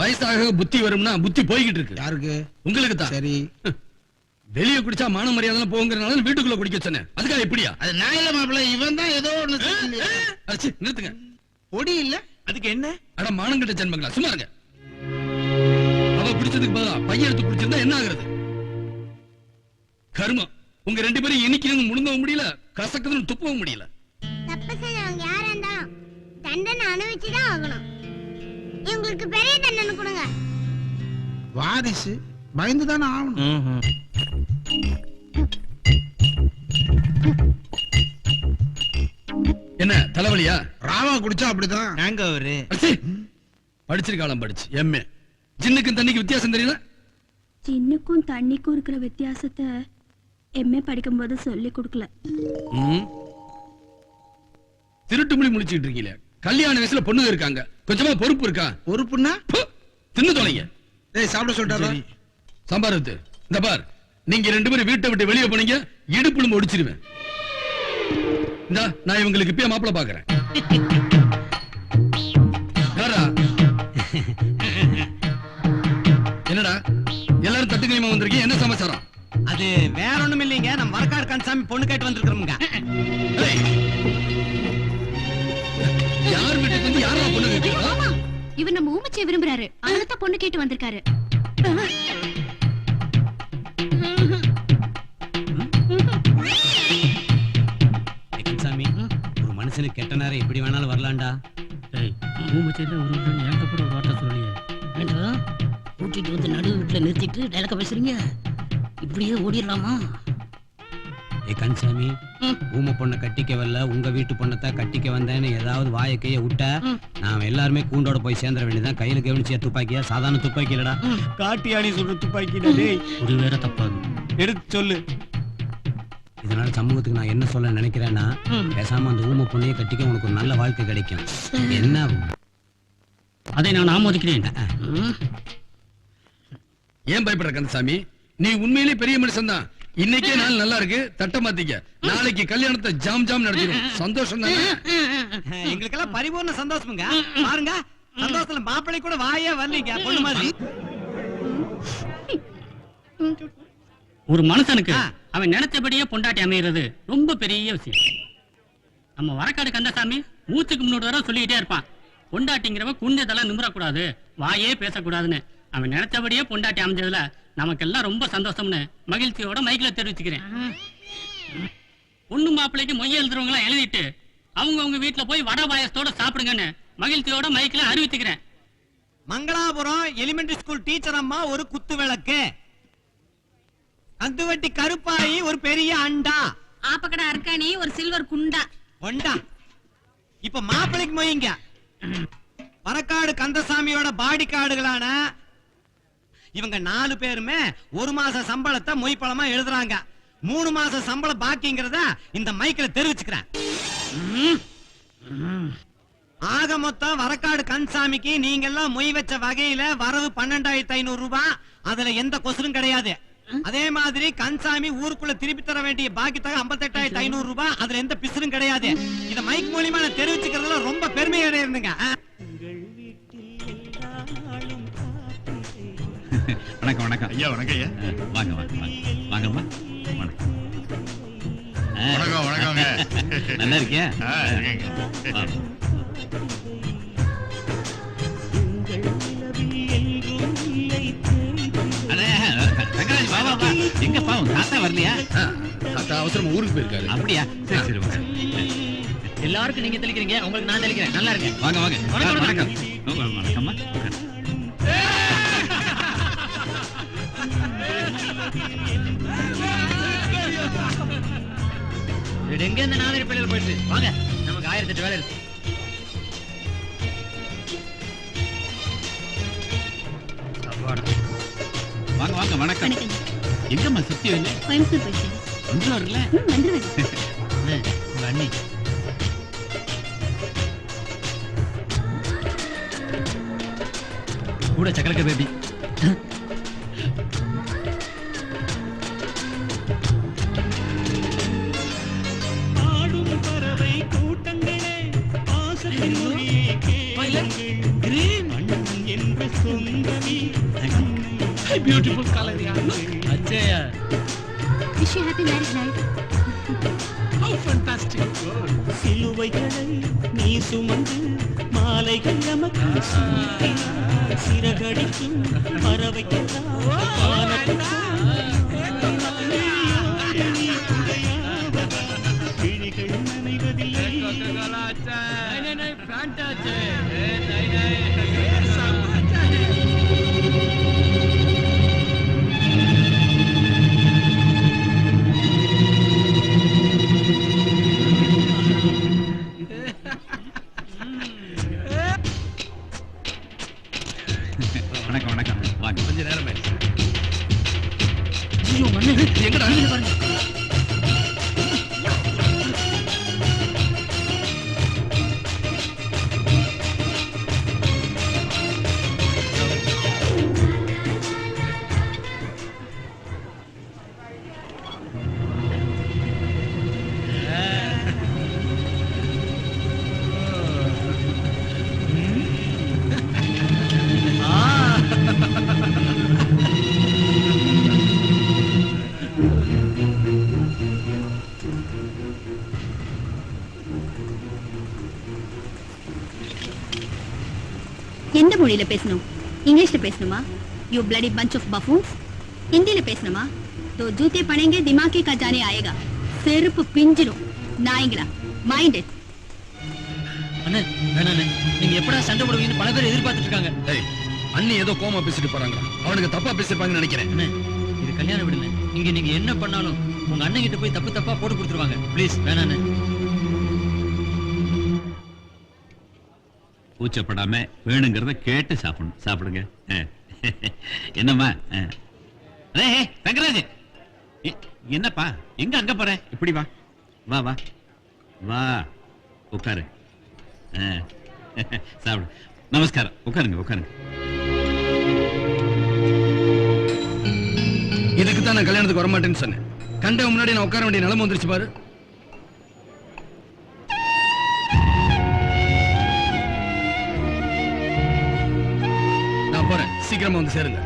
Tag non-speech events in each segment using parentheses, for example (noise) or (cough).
வயசாக புத்தி வரும்னா புத்தி போய்கிட்டு இருக்கு. யாருக்கு? உங்களுக்கு தான். சரி. வெளிய குடிச்சா மான மரியாதை போங்கிறனால வீட்டுக்குள்ள குடிக்க சொன்னேன். அதுக்காக இப்படியா? அது நான் இல்ல மாப்பிள்ள இவன் தான் ஏதோ ஒண்ணு அச்சி, நிறுத்துங்க. பொடி இல்ல. அதுக்கு என்ன? அட மானங்கிட்ட ஜென்மங்களா சும்மா இருங்க. அவ பிடிச்சதுக்கு பதிலா பையன் எடுத்து குடிச்சிருந்தா என்ன ஆகுறது? கருமம். உங்க ரெண்டு பேரும் இன்னைக்கு முழுங்கவும் முடியல கசக்குதுன்னு துப்பவும் முடியல. தப்பு செஞ்சவங்க யாரா இருந்தாலும் தண்டனை அனுபவிச்சுதான் ஆகணும். இவங்களுக்கு பெரிய தண்டனை கொடுங்க. வாரிசு பயந்து தானே ஆகணும் என்ன தலைவலியா? ராவா குடிச்சா அப்படிதான் நாங்க அவரு? படிச்சிருக்காளாம் படிச்சு. எம்ஏ ஜின்னுக்கும் தண்ணிக்கு வித்தியாசம் தெரியல சின்னுக்கும் தண்ணிக்கும் இருக்கிற வித்தியாசத்தை எம்ஏ படிக்கும்போது சொல்லி கொடுக்கல. ம். திருட்டு மொழி முடிச்சிட்டு இருக்கீங்களே. கல்யாண வயசுல பொண்ணுங்க இருக்காங்க. கொஞ்சமா பொறுப்பு இருக்கா? பொறுப்புன்னா? தின்னு தொலைங்க. டேய் சாப்பிட சொல்லிட்டாரா சாம்பார். இந்த பார் நீங்க ரெண்டு பேரும் வீட்டை விட்டு வெளியே போனீங்க இடுப்புலும் ஒடிச்சிருவேன். இந்தா நான் இவங்களுக்கு இப்பயே மாப்பிளை பாக்குறேன்? என்னடா? எல்லாரும் தட்டுக்கையுமா வந்திருக்கீங்க? என்ன சமாச்சாரம்? அது வேற ஒண்ணும் இல்லைங்க. நம்ம வரக்காடு கந்தசாமி பொண்ணு கேட்டு வந்திருக்கிறோமுங்க. யார் வீட்டுக்கு வந்து யாரா பொண்ணு கேட்கிறா? இவர் நம்ம ஊமச்சியை விரும்புறாரு. அதனால பொண்ணு கேட்டு வந்திருக்காரு. ஒரு மனுஷனுக்கு கெட்ட நேரம் எப்படி வேணாலும் வரலாம்டா. ஏண்டா? கூட்டிட்டு வந்து நடு வீட்டுல நிறுத்திட்டு டைலக்க பேசுறீங்க? இப்படியே ஓடிடலாமா? ஏ கந்தசாமி ஊம பொண்ணை கட்டிக்க வரல உங்க வீட்டு பொண்ணத்தான் கட்டிக்க வந்தேன்னு ஏதாவது வாயை கைய விட்ட நாம எல்லாருமே கூண்டோட போய் சேர்ந்துட வேண்டியதான் கையில கவனிச்சிய துப்பாக்கியா? சாதாரண துப்பாக்கி இல்லடா. காட்டி அணி சொல்ற துப்பாக்கிடா டேய். ஒரு வேற தப்பாது. எடுத்து சொல்லு. இதனால சமூகத்துக்கு நான் என்ன சொல்ல நினைக்கிறேன்னா பேசாம அந்த ஊம பொண்ணையே கட்டிக்க உனக்கு ஒரு நல்ல வாழ்க்கை கிடைக்கும். என்ன? அதை நான் ஆமோதிக்கிறேன். ஏன் பயப்படுற கந்தசாமி? நீ உண்மையிலே பெரிய மனுஷன் தான் இன்னைக்கே நாள் நல்லா இருக்கு. தட்ட மாத்திக்க. நாளைக்கு கல்யாணத்தை ஜாம் ஜாம் நடத்திடும் சந்தோஷம் தானே? (laughs) எங்களுக்கெல்லாம் பரிபூர்ண சந்தோஷமுங்க. பாருங்க சந்தோஷத்துல மாப்பிள்ளை கூட வாயே வரலீங்க பொண்ணு மாதிரி. ஒரு மனுஷனுக்கு. அவன் நினைச்சபடியே பொண்டாட்டி அமைகிறது ரொம்ப பெரிய விஷயம். நம்ம வரக்காடு கந்தசாமி மூச்சுக்கு முன்னோடு தடவை சொல்லிக்கிட்டே இருப்பான். பொண்டாட்டிங்கிறவ குண்டதெல்லாம் நிமிரக்கூடாது. வாயே பேசக்கூடாதுன்னு. அவன் நினைச்சபடியே பொண்டாட்டி அமைஞ்சதுல நமக்கெல்லாம் ரொம்ப சந்தோஷம்னு மகிழ்ச்சியோட மைக்கில் தெரிவிச்சுக்கிறேன். பொண்ணு மாப்பிள்ளைக்கு மொய் எழுதுறவங்களாம் எழுதிட்டு அவங்க உங்க வீட்டுல போய் வடை பாயசத்தோட சாப்பிடுங்கன்னு மகிழ்ச்சியோட மைக்கில் அறிவிச்சுக்கிறேன். மங்களாபுரம் எலிமெண்டரி ஸ்கூல் டீச்சர் அம்மா ஒரு குத்து விளக்கு. அந்துவட்டி கருப்பாயி ஒரு பெரிய அண்டா. ஆப்பக்கடை அர்க்காணி ஒரு சில்வர் குண்டா. ஒண்டா இப்ப மாப்பிள்ளைக்கு மொய்ங்க வரக்காடு கந்தசாமியோட பாடி கார்டுகளான இவங்க நாலு பேருமே ஒரு மாச சம்பளத்தை மொய்ப்பழமா எழுதுறாங்க. மூணு மாச சம்பளம் பாக்கிங்கிறத இந்த மைக்கில் தெரிவிச்சுக்கிறேன். ஆக மொத்தம் வரக்காடு கண்சாமிக்கு நீங்க எல்லாம் மொய் வச்ச வகையில வரவு பன்னெண்டாயிரத்தி ஐநூறு ரூபாய் அதுல எந்த கொசுரும் கிடையாது. அதே மாதிரி கண்சாமி ஊருக்குள்ள திருப்பி தர வேண்டிய பாக்கி தொகை ஐம்பத்தெட்டாயிரத்தி ஐநூறு ரூபாய் அதுல எந்த பிசுரும் கிடையாது. இத மைக் மூலியமா நான் தெரிவிச்சுக்கிறதுல ரொம்ப பெருமையாக இருந்துங்க. வணக்கம் வணக்கம். ஐயா வணக்கம் ஐயா. வாங்க வாங்க வாங்க. வாங்கம்மா. வணக்கம். வணக்கம் வணக்கங்க நல்லா இருக்கியா. எங்க பாவம் தாத்தா வரலையா? தாத்தா அவசரமா ஊருக்கு போயிருக்காரு. அப்படியா? சரி சரி வாங்க. எல்லாருக்கும் நீங்க தெளிக்கிறீங்க உங்களுக்கு நான் தெளிக்கிறேன். நல்லா இருக்கு வாங்க வாங்க. வணக்கம், வணக்கம். வணக்கம். வணக்கம்மா எங்க இந்த நாதிரி பள்ளியில் போயிட்டு வாங்க நமக்கு ஆயிரத்தி எட்டு வேலை இருக்கு. வாங்க வாங்க வணக்கம். எங்கம்மா சத்தியம் இல்லை கோயம்புத்தூர் வரல ம் வந்துருவேன் உங்க அண்ணி. கூட சக்கரக்க baby beautiful colour அச்சயா wish you happy married life how fantastic சிலுவைகளை நீ சுமந்து மாலைகள் நமக்கு சூட்டினாய். சிறகடிக்கும் பறவைக்கெல்லாம் வானத்துக்கும் மொழியில பேசணும். இங்கிலீஷ்ல பேசணுமா? You bloody bunch of buffoons ஹிந்தியில பேசணுமா? தோ ஜூத்தே பணேங்க திமாக்கே கஜானே ஆயேகா. செருப்பு பிஞ்சிடும் நாய்ங்களா மைண்ட் அண்ணே வேணாண்ணே நீங்க எப்படா சண்டை போடுவீங்கன்னு பல பேர் எதிர்பார்த்துட்டு இருக்காங்க. டேய் அண்ணி ஏதோ கோமா பேசிட்டு போறாங்க. அவனுக்கு தப்பா பேசிருப்பாங்கன்னு நினைக்கிறேன். அண்ணே இது கல்யாணம் விடுங்க நீங்க நீங்க என்ன பண்ணாலும் உங்க அண்ணன் கிட்ட போய் தப்பு தப்பா போட்டு கொடுத்துருவாங்க. ப்ளீஸ் வேணாண்ணே. கூச்சப்படாம வேணுங்கிறத கேட்டு சாப்பிடணும். சாப்பிடுங்க. என்னம்மா? தங்கராஜ் எ- என்னப்பா? எங்க அங்க போற? இப்படி வா. வா வா. வா. உட்காரு. சாப்பிடு. நமஸ்காரம். உட்காருங்க உட்காருங்க. இதுக்கு தான் நான் கல்யாணத்துக்கு வரமாட்டேன்னு சொன்னேன். கண்டவன் முன்னாடி நான் உட்கார வேண்டிய நிலைமை வந்துருச்சு பாரு. சீக்கிரமா வந்து சேருங்க.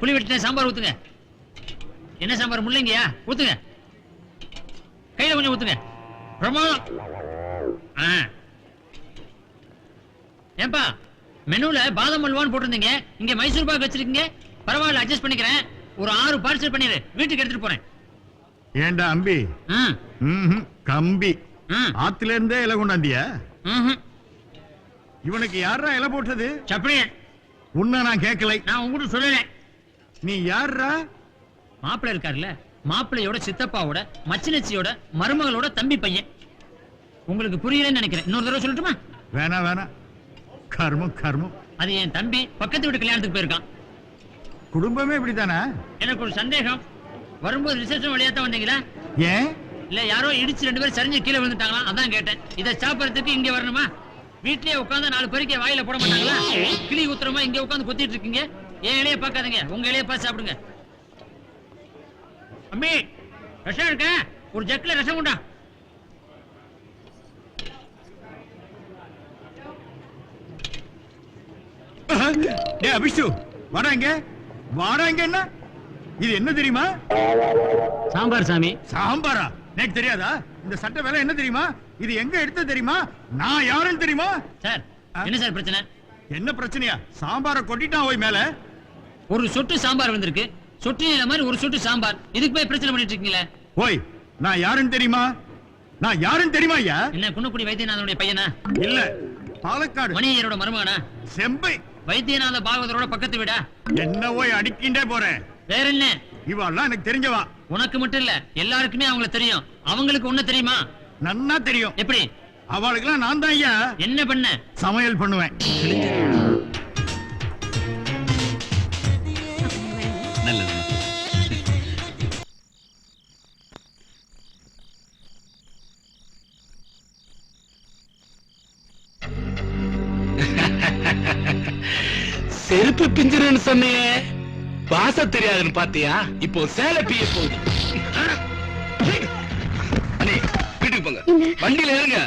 புளி வெட்டின சாம்பார் ஊத்துங்க. என்ன சாம்பார் முள்ளங்கியா? ஊத்துங்க. கையில கொஞ்சம் ஊத்துங்க. பிரமாதம். ஆ. ஏன்பா மெனுல பாதாம் அல்வான்னு போட்டிருந்தீங்க. இங்க மைசூர் பாக் வச்சிருக்கீங்க. பரவாயில்ல அட்ஜஸ்ட் பண்ணிக்கிறேன். ஒரு ஆறு பார்சல் பண்ணிடு வீட்டுக்கு எடுத்துட்டு போறேன். ஏண்டா அம்பி? கம்பி. ஆத்துல இருந்தே இலை கொண்டாந்தியா. இவனுக்கு யாரா இலை போட்டது? சப்பனிய உன்னை நான் கேட்கலை. நான் உங்ககிட்ட சொல்லல. நீ யாரா மாப்பிள்ளை இருக்காருல்ல. மாப்பிள்ளையோட சித்தப்பாவோட மச்சினச்சியோட மருமகளோட தம்பி பையன். உங்களுக்கு புரியலன்னு நினைக்கிறேன். இன்னொரு தடவை சொல்லட்டுமா? வேணாம் வேணாம் கர்மம் கர்மம். அது என் தம்பி பக்கத்து வீட்டு கல்யாணத்துக்கு போயிருக்கான். குடும்பமே இப்படித்தானா? எனக்கு ஒரு சந்தேகம். வரும்போது ரிசப்ஷன் வழியா தான் வந்தீங்களா? ஏன்? இல்ல யாரோ இடிச்சு ரெண்டு பேரும் சரிஞ்சு கீழே விழுந்துட்டாங்களா? அதான் கேட்டேன். இதை சாப்பிடறதுக்கு இங்க வரணுமா? வீட்லயே உட்கார்ந்து நாலு பேருக்கு வாயில போட மாட்டாங்களா? கிளி குத்துறமா இங்க உட்கார்ந்து குத்திட்டு இருக்கீங்க? என் இலைய பார்க்காதீங்க? உங்க இலைய பார்த்து சாப்பிடுங்க. அம்மி ரசம் இருக்க? ஒரு ஜக்கில ரசம் உண்டா டேய் அபிஷு வாடா இங்க. என்ன? இது என்ன தெரியுமா? சாம்பார் சாமி. சாம்பாரா? எனக்கு தெரியாதா? இந்த சட்டை வேலை என்ன தெரியுமா? இது எங்க எடுத்தது தெரியுமா? நான் யாருன்னு தெரியுமா? சார் என்ன சார் பிரச்சனை? என்ன பிரச்சனையா? சாம்பாரை கொட்டிட்டான் ஓய் மேல. ஒரு சொட்டு சாம்பார் வந்திருக்கு. சொட்டு நீல மாதிரி ஒரு சொட்டு சாம்பார். இதுக்கு போய் பிரச்சனை பண்ணிட்டு இருக்கீங்களே? ஓய் நான் யாருன்னு தெரியுமா? நான் யாருன்னு தெரியுமா ஐயா? என்ன குன்னக்குடி வைத்தியநாதனுடைய பையனா? இல்ல பாலக்காடு. மணியரோட மருமகனா? செம்பை. வைத்தியநாத பாகவதரோட பக்கத்து வீடா? என்ன ஓய் அடிக்கின்றே போறேன் வேற என்ன? இவெல்லாம் எனக்கு தெரிஞ்சவா? உனக்கு மட்டும் இல்ல எல்லாருக்குமே அவங்கள தெரியும். அவங்களுக்கு ஒண்ணு தெரியுமா? நன்னா தெரியும். எப்படி? அவளுக்கெல்லாம் நான் தான் ஐயா. என்ன பண்ண? சமையல் பண்ணுவேன். நல்லது செருப்பு பிஞ்சிருன்னு சொன்னியே. பாச தெரியாதுன்னு பாத்தியா? இப்போ சேலை பிய போகுது. அண்ணே வீட்டுக்கு போங்க. வண்டியில ஏறுங்க.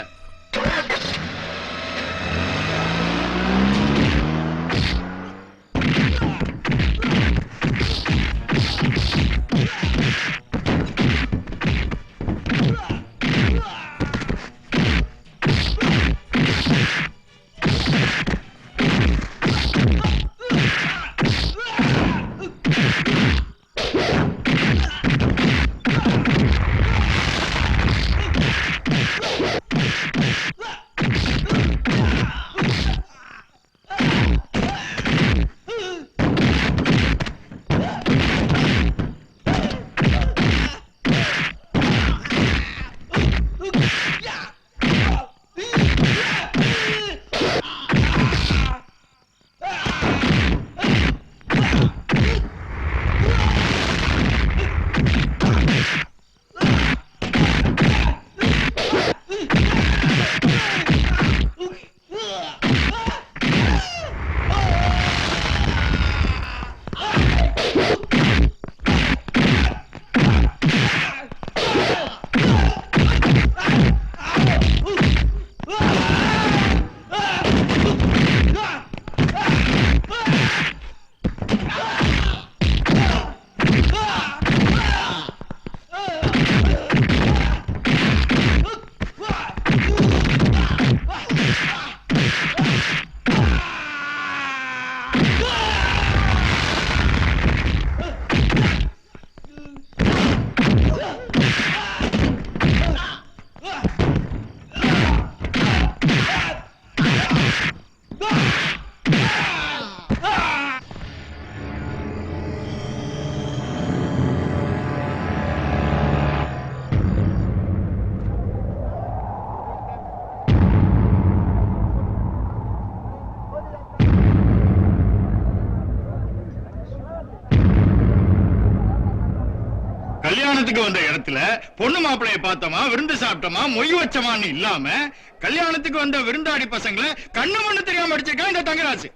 கல்யாணத்துக்கு வந்த இடத்துல பொண்ணு மாப்பிளைய பார்த்தோமா விருந்து சாப்பிட்டோமா மொய் வச்சமான்னு இல்லாம கல்யாணத்துக்கு வந்த விருந்தாடி பசங்களை கண்ணு மண்ணு தெரியாம அடிச்சிருக்கான் இந்த தங்கராசு.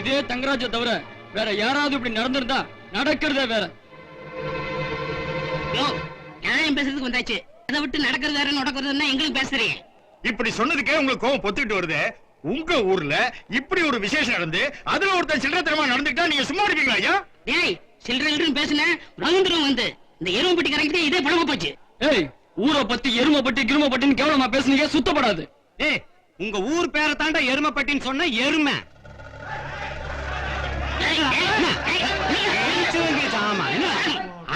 இதே தங்கராஜ தவிர வேற யாராவது இப்படி நடந்திருந்தா நடக்கிறதே வேற. நியாயம் பேசுறதுக்கு வந்தாச்சு. அதை விட்டு நடக்கிறது வேற நடக்கிறதுன்னா எங்களுக்கு பேசுறீங்க. இப்படி சொன்னதுக்கே உங்களுக்கு கோவம் பொத்துக்கிட்டு வருது. உங்க ஊர்ல இப்படி ஒரு விசேஷம் நடந்து அதுல ஒருத்தன் சில்லறத்தனமா நடந்துக்கிட்டா நீங்க சும்மா இருப்பீங்களா ஐயா டேய் சில்லறை சில்லறைன்னு பேசுன ரவீந்திரம் வந்து இந்த எருமப்பட்டி கரைக்கிட்டே இதே பழமா போச்சு ஏய் ஊரை பத்தி எருமை பட்டி கிரும பட்டின்னு கேவலமா பேசுனீங்க சுத்தப்படாது ஏய் உங்க ஊர் பேரை தாண்டா எருமைப்பட்டின்னு சொன்ன எருமை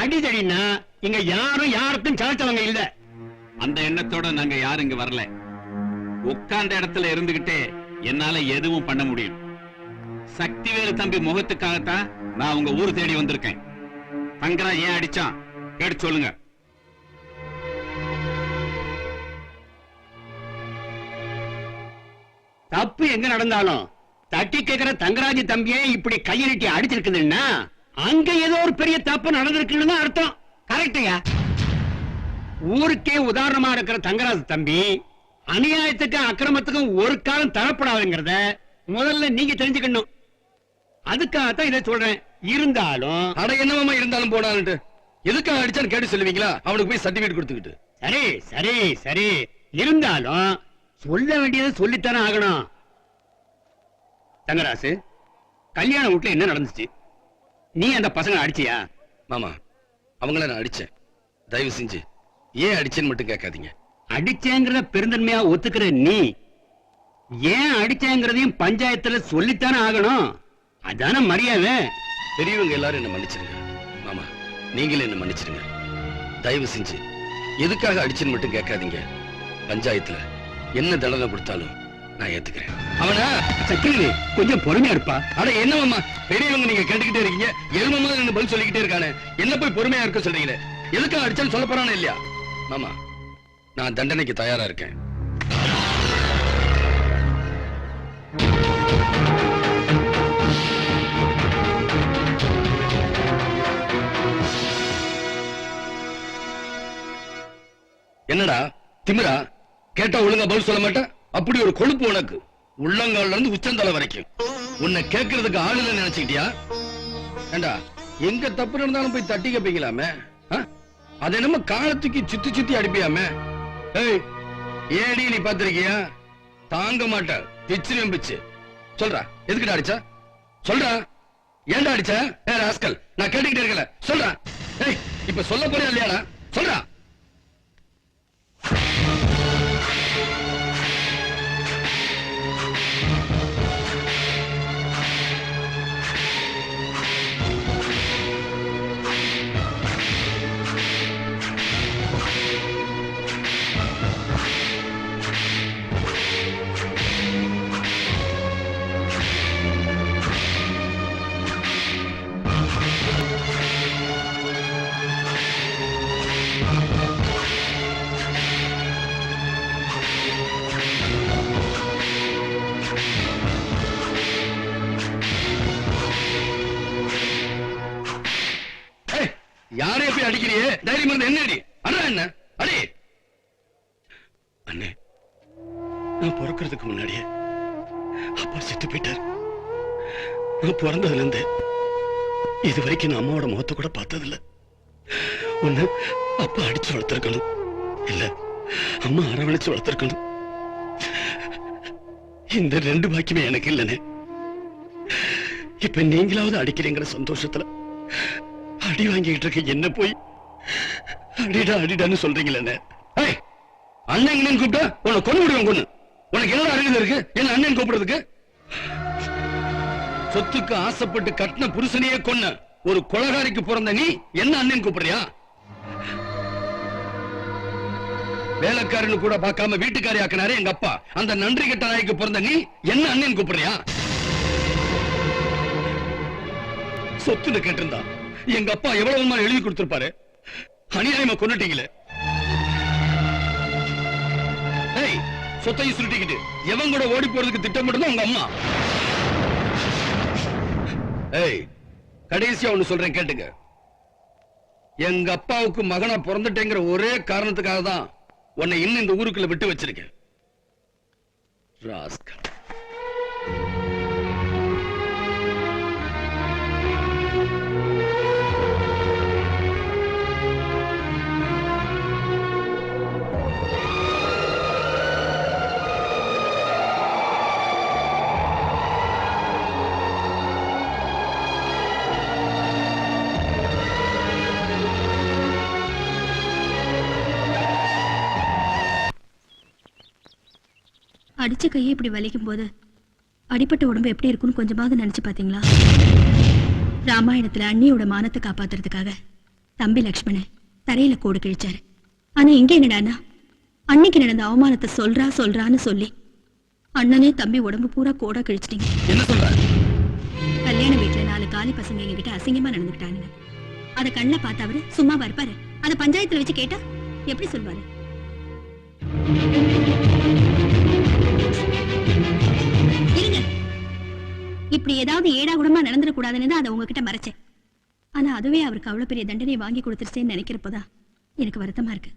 அடிதடினா இங்க யாரும் யாருக்கும் சாச்சவங்க இல்ல அந்த எண்ணத்தோட நாங்க யாரும் இங்க வரல உட்கார்ந்த இடத்துல இருந்துகிட்டே என்னால எதுவும் பண்ண முடியும். சக்திவேலு தம்பி முகத்துக்காகத்தான் நான் உங்க ஊர் தேடி வந்திருக்கேன். தங்கரா ஏன் அடிச்சான்? கேட்டு சொல்லுங்க. தப்பு எங்க நடந்தாலும் தட்டி கேக்குற தங்கராஜ் தம்பியே இப்படி கையெழுட்டி அடிச்சிருக்குதுன்னா அங்க ஏதோ ஒரு பெரிய தப்பு நடந்திருக்குன்னு தான் அர்த்தம் கரெக்டுயா ஊருக்கே உதாரணமா இருக்கிற தங்கராஜ் தம்பி அநியாயத்துக்கும் அக்கிரமத்துக்கும் ஒரு காலம் தரப்படாதுங்கிறத முதல்ல நீங்க தெரிஞ்சுக்கணும். அதுக்காகத்தான் இதை சொல்றேன். இருந்தாலும் அட என்னமாமா இருந்தாலும் போனான்ட்டு எதுக்காக அடிச்சான்னு கேட்டு சொல்லுவீங்களா? அவனுக்கு போய் சர்டிபிகேட் கொடுத்துக்கிட்டு. சரி சரி சரி. இருந்தாலும் சொல்ல வேண்டியதை சொல்லித்தானே ஆகணும். தங்கராசு கல்யாண வீட்டுல என்ன நடந்துச்சு? நீ அந்த பசங்க அடிச்சியா? மாமா அவங்கள நான் அடிச்சேன். தயவு செஞ்சு ஏன் அடிச்சேன்னு மட்டும் கேட்காதீங்க. அடிச்சேங்கிறத பெருந்தன்மையா ஒத்துக்கிற நீ ஏன் அடிச்சேங்கிறதையும் பஞ்சாயத்துல சொல்லித்தானே ஆகணும்? அதான மரியாதை. பெரியவங்க எல்லாரும் என்ன மன்னிச்சிருங்க. மாமா நீங்களும் என்ன மன்னிச்சிருங்க. தயவு செஞ்சு எதுக்காக அடிச்சேன்னு மட்டும் கேட்காதீங்க. பஞ்சாயத்துல என்ன தண்டனை கொடுத்தாலும் நான் ஏத்துக்கிறேன். அவனா? சக்கரவர்த்தி கொஞ்சம் பொறுமையா இருப்பா. அட என்ன மாமா? பெரியவங்க நீங்க கேட்டுக்கிட்டே இருக்கீங்க. எரும மாதிரி நின்னு பதில் சொல்லிக்கிட்டே இருக்கானே. என்ன போய் பொறுமையா இருக்க சொல்றீங்களே? எதுக்காக அடிச்சாலும் சொல்ல போறானே இல்லையா? மாமா நான் தண்டனைக்கு தயாரா இருக்கேன். என்னடா திமிரா? கேட்டா ஒழுங்கா பதில் சொல்ல மாட்டேன்? அப்படி ஒரு கொழுப்பு உனக்கு. உள்ளங்கால இருந்து உச்சந்தலை வரைக்கும். உன்னை கேட்கறதுக்கு ஆளுல நினைச்சுக்கிட்டியா? ஏண்டா எங்க தப்பு இருந்தாலும் போய் தட்டி கேப்பீங்களாமே? அது என்னமோ காலத்துக்கு சுத்தி சுத்தி அடிப்பியாமே? ஏடி நீ பாத்திருக்கியா தாங்க மாட்ட பிச்சிரும் பிச்சு சொல்றா எதுக்குடா அடிச்சா? சொல்றா. ஏன்டா அடிச்ச? ஏ ராஸ்கல் நான் கேட்டுக்கிட்டே இருக்கல. சொல்றா. ஏய் இப்ப சொல்ல போறியா இல்லையாடா? சொல்றா. வந்து இது வரைக்கும் நான் அம்மாவோட முகத்தை கூட பார்த்ததில்ல. உன்னை அப்பா அடிச்சு வளர்த்துருக்கணும். இல்ல அம்மா அரவணைச்சு வளர்த்துருக்கணும். இந்த ரெண்டு பாக்கியமே எனக்கு இல்லனே இப்ப நீங்களாவது அடிக்கிறீங்கிற சந்தோஷத்துல அடி வாங்கிட்டு இருக்க என்ன போய்? அடிடா அடிடான்னு சொல்றீங்களே அண்ணன் இங்கன்னு கூப்பிட்டா உன்னை கொண்டு விடுவேன் கொண்டு உனக்கு என்ன அறிவு இருக்கு? என்ன அண்ணன் கூப்பிடுறதுக்கு? சொத்துக்கு ஆசைப்பட்டு கட்டின புருஷனையே கொன்ன ஒரு கொலகாரிக்கு பிறந்த நீ என்ன அண்ணன் கூப்பிடுறியா? வேலைக்காரனு கூட பார்க்காம வீட்டுக்காரி ஆக்கினாரு எங்க அப்பா. அந்த நன்றி கெட்ட நாய்க்கு பிறந்த நீ என்ன அண்ணன் கூப்பிடுறியா? சொத்துன்னு கேட்டிருந்தா எங்க அப்பா எவ்வளவு நாள் எழுதி கொடுத்திருப்பாரு? அநியாயமா கொண்டுட்டீங்களே சொத்தையும் சுருட்டிக்கிட்டு எவன் கூட ஓடி போறதுக்கு திட்டமிட்டு உங்க அம்மா? ஏய் கடைசியா ஒண்ணு சொல்றேன் கேட்டுங்க. எங்க அப்பாவுக்கு மகனா பிறந்துட்டேங்கிற ஒரே காரணத்துக்காக தான் உன்னை இன்னும் இந்த ஊருக்குள்ள விட்டு வச்சிருக்கேன். ராஸ்கல். அடிச்ச கையை இப்படி வலிக்கும் போது அடிப்பட்ட உடம்பு எப்படி இருக்கும்னு கொஞ்சமாவது நினைச்சு பாத்தீங்களா? ராமாயணத்துல அண்ணியோட மானத்தை காப்பாத்துறதுக்காக தம்பி லக்ஷ்மணன் தரையில கோடு கிழிச்சாரு. ஆனா இங்க என்னடான்னா அன்னைக்கு நடந்த அவமானத்தை சொல்றா சொல்றான்னு சொல்லி அண்ணனே தம்பி உடம்பு பூரா கோடா கிழிச்சிட்டீங்க. என்ன சொல்ற? கல்யாண வீட்டுல நாலு காலி பசங்க எங்ககிட்ட அசிங்கமா நடந்துக்கிட்டானுங்க. அத கண்ண பார்த்து அவரு சும்மா இருப்பாரு. அத பஞ்சாயத்துல வச்சு கேட்டா எப்படி சொல்வாரு? இப்படி ஏதாவது ஏடா குடமா நடந்துட கூடாதுன்னு தான் அதை உங்ககிட்ட மறைச்சேன். ஆனா அதுவே அவருக்கு அவ்வளவு பெரிய தண்டனை வாங்கி கொடுத்துருச்சேன்னு நினைக்கிறப்பதான் எனக்கு வருத்தமா இருக்கு.